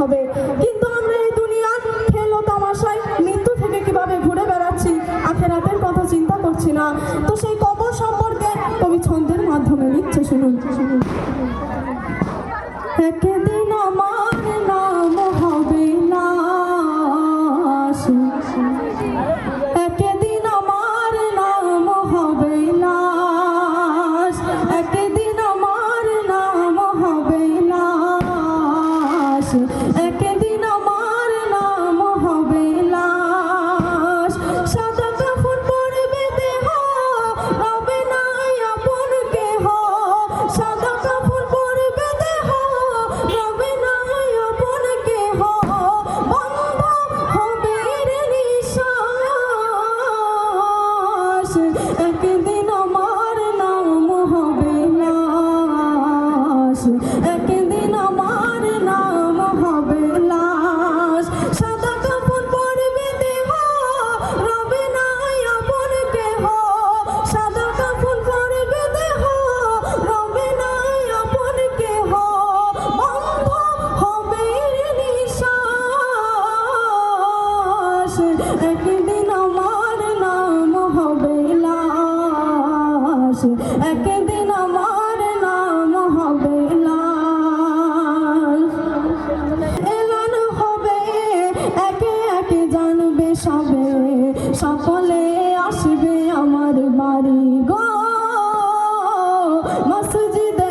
হবে। কিন্তু আমরা এই দুনিয়ার খেলো তামাশায় মৃত্যু থেকে কীভাবে ঘুরে বেড়াচ্ছি, আখেরাতের কথা চিন্তা করছি না। তো সেই কবর সম্পর্কে কবি ছন্দের মাধ্যমে লিখছে শুনুন। শুনুন আছে একদিন নাম হবে লাশ। একদিন আমার নাম হবে এলান হবে, একে একে জানবে সবে। সকলে আসবে আমার বাড়ি গো। মসজিদে